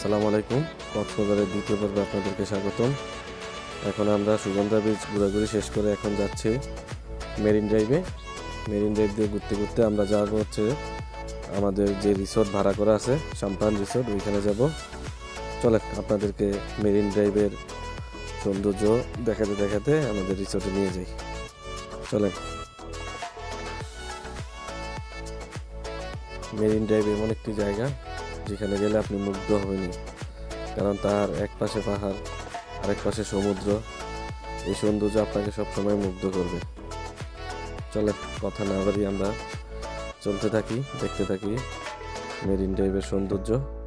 আসসালামু আলাইকুম। কক্সবাজারের দ্বিতীয় পর্বে আপনাদেরকে স্বাগতম। এখন আমরা সুগন্ধা বীচ ঘোরাঘুরি শেষ করে এখন যাচ্ছি মেরিন ড্রাইভে মেরিন ড্রাইভ দিয়ে ঘুরতে ঘুরতে আমরা যাব হচ্ছে আমাদের যে রিসোর্ট ভাড়া করা আছে, সাম্পান রিসোর্ট ওইখানে যাব। চলে আপনাদেরকে মেরিন ড্রাইভের সৌন্দর্য দেখাতে দেখাতে আমাদের রিসোর্টে নিয়ে যাই। চলেন। মেরিন ড্রাইভ এমন একটি জায়গা যেখানে গেলে আপনি মুগ্ধ হবেনি কারণ তার এক পাশে পাহাড়, আরেক পাশে সমুদ্র। এই সৌন্দর্য আপনাকে সবসময় মুগ্ধ করবে। চলে, কথা না বাড়ি আমরা চলতে থাকি, দেখতে থাকি মেরিন ড্রাইভের সৌন্দর্য।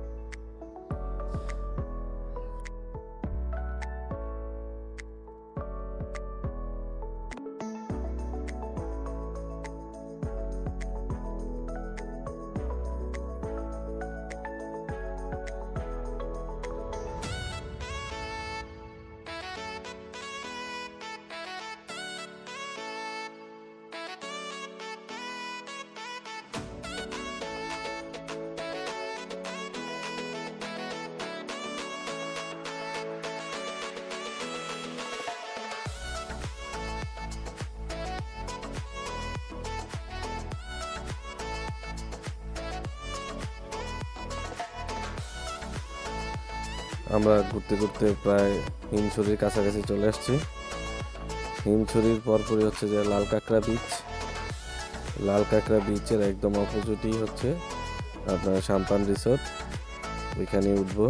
আমরা ঘুরতে ঘুরতে প্রায় হিমছড়ির কাছাকাছি চলে আসছি। হিমছড়ির পরপরই হচ্ছে যে লাল কাঁকড়া বিচ লাল কাঁকড়া বিচের একদম অপোজিটই হচ্ছে আপনার সাম্পান রিসোর্ট ওইখানে উঠবো।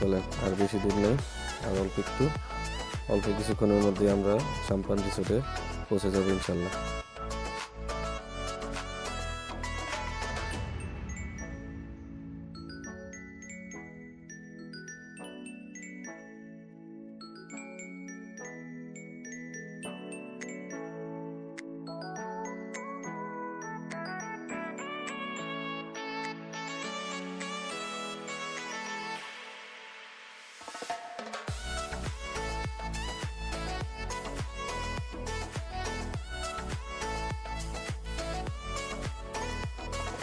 চলেন আর বেশি দূর নেই, আর অল্প একটু। অল্প কিছুক্ষণের মধ্যে আমরা সাম্পান রিসোর্টে পৌঁছে যাব ইনশাল্লাহ।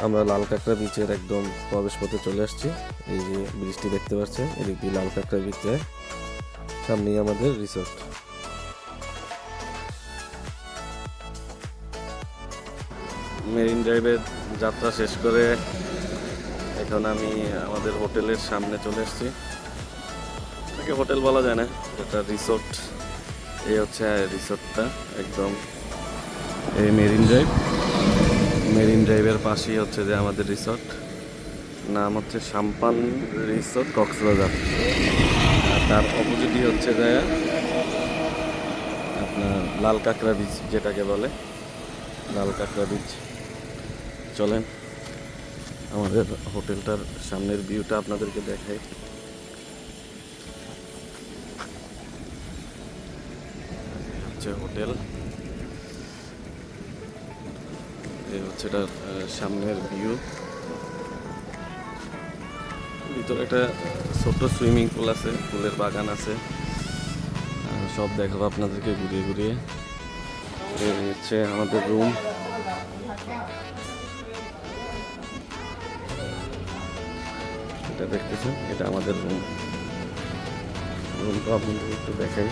আমরা লাল কাঁকড়া বিচের একদম প্রবেশ পথে চলে আসছি। এই যে ব্রিজটি দেখতে পাচ্ছেন এদিক দিয়ে লাল কাঁকড়া বিচ যায় সামনেই আমাদের রিসোর্ট। মেরিন ড্রাইভের যাত্রা শেষ করে এখন আমি আমাদের হোটেলের সামনে চলে এসেছি। এটাকে হোটেল বলা যায় না, এটা রিসোর্ট। এই হচ্ছে রিসোর্টটা, একদম এই মেরিন ড্রাইভ। মেরিন ড্রাইভের পাশেই হচ্ছে যে আমাদের রিসোর্ট। নাম হচ্ছে সাম্পান রিসোর্ট, কক্সবাজার। আর তার অপোজিটই হচ্ছে যে আপনার লাল কাঁকড়া বিচ যেটাকে বলে, লাল কাঁকড়া বিচ চলেন, আমাদের হোটেলটার সামনের ভিউটা আপনাদেরকে দেখাই। হচ্ছে হোটেল। হচ্ছে সামনের ভিউ ভিতরে একটা ছোট্ট সুইমিং পুল আছে, ফুলের বাগান আছে। সব দেখাবো আপনাদেরকে ঘুরিয়ে ঘুরিয়ে। হচ্ছে আমাদের রুম এটা দেখতেছেন, এটা আমাদের রুম রুমটা আপনাদের একটু দেখাই।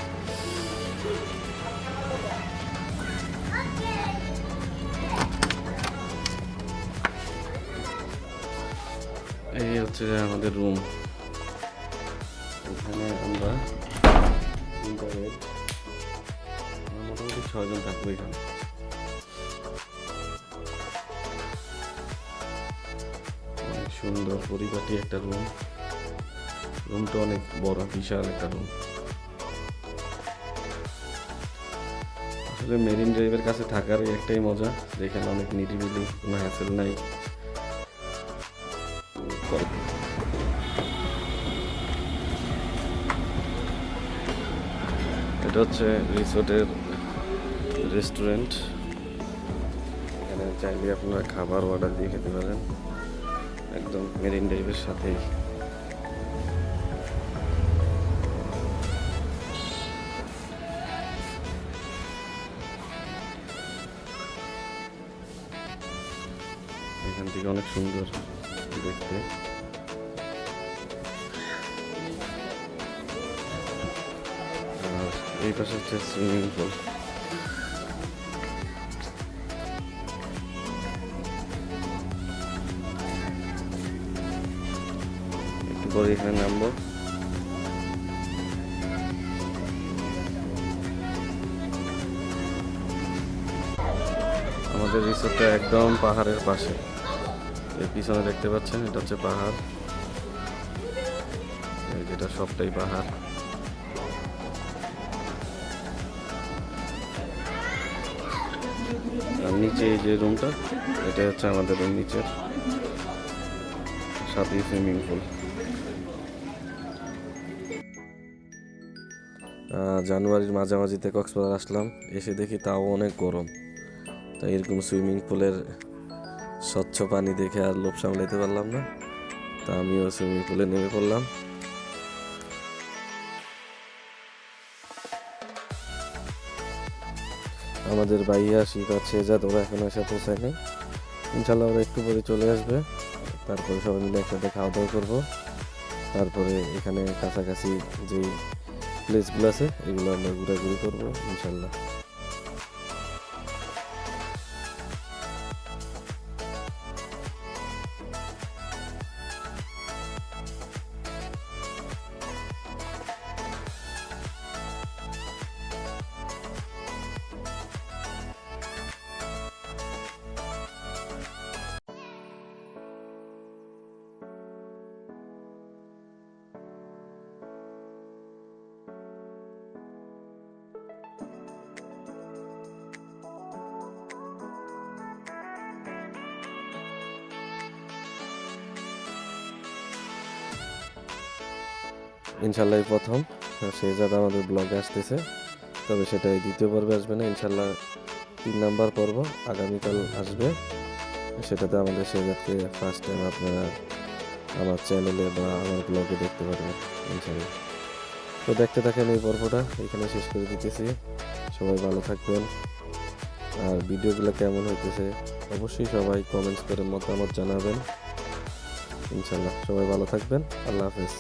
এই হচ্ছে আমাদের রুম এখানে আমরা মোটামুটি ছয়জন থাকব এখানে। অনেক সুন্দর পরিপাটি একটা রুম রুমটা অনেক বড়, বিশাল একটা রুম আসলে মেরিন ড্রাইভের কাছে থাকার একটাই মজা। যেখানে অনেক নিরিবিলি কোনো হ্যাসেল নাই। এটা হচ্ছে রিসোর্টের রেস্টুরেন্ট। এখানে চাইলে আপনারা খাবার অর্ডার দিয়ে খেতে পারেন। একদম মেরিন ড্রাইভের সাথেই। এখান থেকে অনেক সুন্দর দেখতে। এই পাশে হচ্ছে সুইমিং পুল একটু পরে এখানে নামবো। আমাদের রিসোর্টটা একদম পাহাড়ের পাশে। এর পিছনে দেখতে পাচ্ছেন, এটা হচ্ছে পাহাড়। যেটা সবটাই পাহাড়। আর নিচে যে রুমটা, এটা হচ্ছে আমাদের নিচের। সাথেই সুইমিং পুল জানুয়ারির মাঝামাঝিতে কক্সবাজার আসলাম, এসে দেখি তাও অনেক গরম। তাই এরকম সুইমিং পুলের স্বচ্ছ পানি দেখে আর লোভ সামলাইতে পারলাম না। তা আমিও সুইমিং পুলে নেমে পড়লাম। আমাদের বাইয়া শীত আছে যা ওরা এখন এসে পৌঁছায়নি ইনশাল্লাহ ওরা একটু পরে চলে আসবে। তারপরে সবাই মিলে একসাথে খাওয়া দাওয়া করব। তারপরে এখানে কাছাকাছি যেই প্লেসগুলো আছে, এগুলো আমরা ঘোরাঘুরি করব, ইনশাল্লাহ। ইনশাল্লাহ প্রথম। যাতে আমাদের ব্লগে আসতেছে। তবে সেটা এই দ্বিতীয় পর্বে আসবে না, ইনশাল্লাহ তিন নাম্বার পর্ব আগামীকাল আসবে। সেটাতে আমাদের সেজাতকে ফার্স্ট টাইম আপনারা আমার চ্যানেলে বা আমার ব্লগে দেখতে পারবেন, ইনশাল্লাহ। তো দেখতে থাকেন এই পর্বটা, এখানে শেষ করে দিতেছি। সবাই ভালো থাকবেন। আর ভিডিওগুলো কেমন হইতেছে, অবশ্যই সবাই কমেন্টস করে মতামত জানাবেন। ইনশাল্লাহ সবাই ভালো থাকবেন। আল্লাহ হাফেজ।